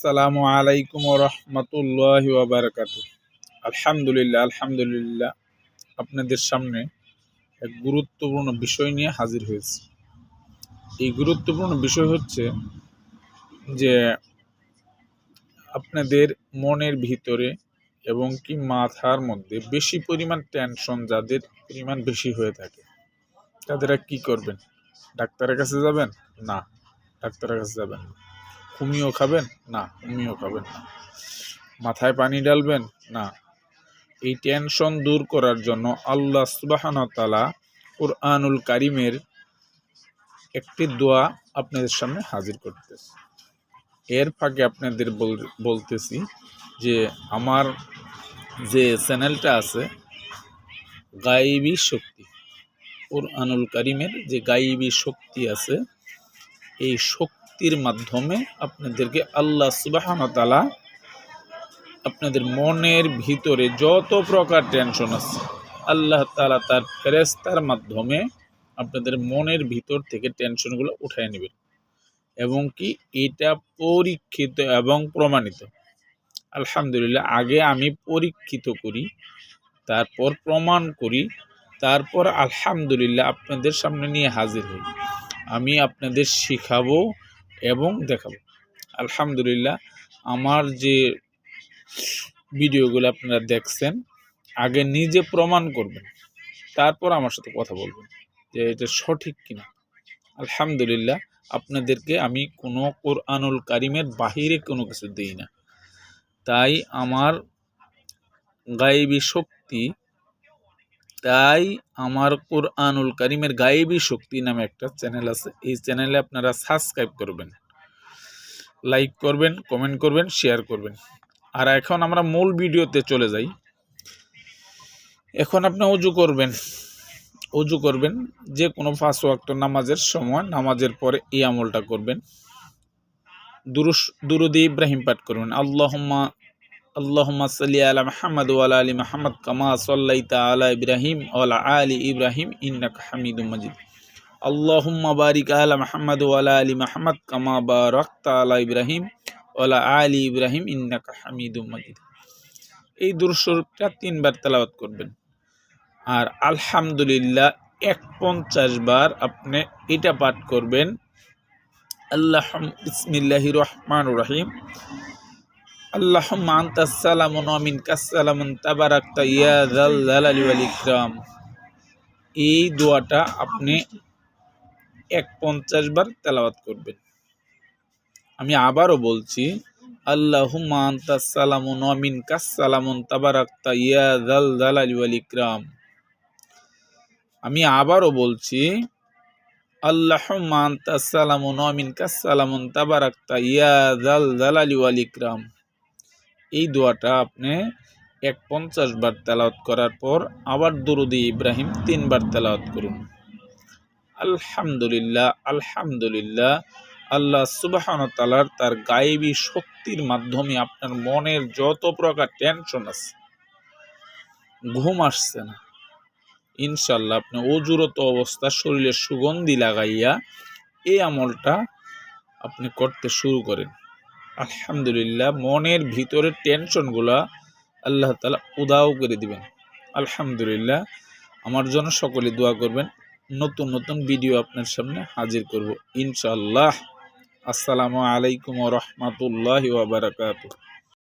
আসসালামু আলাইকুম রহমতুল্লাহ বারকাত আলহামদুলিল্লাহ আলহামদুলিল্লাহ, আপনাদের সামনে এক গুরুত্বপূর্ণ বিষয় নিয়ে হাজির হয়েছি। এই গুরুত্বপূর্ণ বিষয় হচ্ছে যে আপনাদের মনের ভিতরে এবং কি মাথার মধ্যে বেশি পরিমাণ টেনশন যাদের পরিমাণ বেশি হয়ে থাকে, তাদেরা কি করবেন? ডাক্তারের কাছে যাবেন? না, ডাক্তারের কাছে যাবেন না। হুমিও খাবেন? না হুমিও খাবেন না। মাথায় পানি ডালবেন না। এই টেনশন দূর করার জন্য আল্লাহ সুবাহানতালা কোরআনুল কারিমের একটি দোয়া আপনাদের সামনে হাজির করতেছে। এর ফাঁকে আপনাদের বল- বলতেছি যে আমার যে চ্যানেলটা আছে, গাইবী শক্তি, কোরআনুল কারিমের যে গাইবী শক্তি আছে, এই শক্তির মাধ্যমে আপনাদেরকে আল্লাহ সুবাহানতালা আপনাদের মনের ভিতরে যত প্রকার টেনশন আছে, আল্লাহ তালা তার ফেরেস্তার মাধ্যমে আপনাদের মনের ভিতর থেকে টেনশনগুলো উঠায় নেবেন। এবং কি এটা পরীক্ষিত এবং প্রমাণিত। আলহামদুলিল্লাহ, আগে আমি পরীক্ষিত করি, তারপর প্রমাণ করি, তারপর আলহামদুলিল্লাহ আপনাদের সামনে নিয়ে হাজির হই। আমি আপনাদের শিখাবো এবং দেখাবো। আলহামদুলিল্লাহ, আমার যে ভিডিওগুলো আপনারা দেখছেন, আগে নিজে প্রমাণ করবেন, তারপর আমার সাথে কথা বলবেন যে এটা সঠিক কিনা। আলহামদুলিল্লাহ, আপনাদেরকে আমি কোনো কোরআনুল কারিমের বাহিরে কোনো কিছু দিই না। তাই আমার গায়েবী শক্তি তাই আমার কোরআনুল কারিমের গায়েবী শক্তি নামে একটা চ্যানেল আছে। এই চ্যানেলে আপনারা সাবস্ক্রাইব করবেন, লাইক করবেন, কমেন্ট করবেন, শেয়ার করবেন। আর এখন আমরা মূল ভিডিওতে চলে যাই। এখন আপনি অজু করবেন অজু করবেন, যে কোনো পাঁচ ওয়াক্ত নামাজের সময়, নামাজের পরে এই আমলটা করবেন। দুরুস, দুরুদি ইব্রাহিম পাঠ করবেন। আল্লাহম্মা আল্লাহুম্মা সাল্লি আলা মুহাম্মদ ওয়া আলা মুহাম্মদ কামা সাল্লাইতা আলা ইব্রাহিম ওয়া আলা ইব্রাহিম ইন্নাকা হামিদুম মাজিদ। আল্লাহুম্মা বারিক আলা মুহাম্মদ ওয়া আলা মুহাম্মদ কামা বারাকতা আলা ইব্রাহিম ওয়া আলা ইব্রাহিম ইন্নাকা হামিদুম মাজিদ। এই দুরুশরীফটা তিনবার তেলাওয়াত করবেন। আর আলহামদুলিল্লাহ এক পঞ্চাশ বার আপনি এটা পাঠ করবেন। আল্লাহ বিসমিল্লাহির রহমান রহিম। আল্লাহুম্মা সালামু ইয়া এই দোয়াটা আপনি এক পঞ্চাশ বার করবেন। আমি আবারও বলছি, আল্লাহুম্মা আনতাস সালামু ওয়া মিনকাস সালামুন তাবারাকতা আমি আবারও বলছি সালামু ইয়া এই দোয়াটা আপনি এক পঞ্চাশ বার তেলাওয়াত করার পর আবার দরুদি ইব্রাহিম তিনবার তেলাওয়াত করুন। আলহামদুলিল্লাহ আলহামদুলিল্লাহ, আল্লাহ সুবাহন তালার তার গায়েবী শক্তির মাধ্যমে আপনার মনের যত প্রকার টেনশন আছে, ঘুম আসছে না। ইনশাল্লাহ আপনি অজুরত অবস্থা শরীরে সুগন্ধি লাগাইয়া এই আমলটা আপনি করতে শুরু করেন। আলহামদুলিল্লাহ, মনের ভিতরের টেনশনগুলা আল্লাহ তালা উদাও করে দিবেন। আলহামদুলিল্লাহ, আমার জন্য সকলে দোয়া করবেন। নতুন নতুন ভিডিও আপনার সামনে হাজির করব ইনশাল্লাহ আসসালামু আলাইকুম রহমতুল্লাহ ওবরাকাতু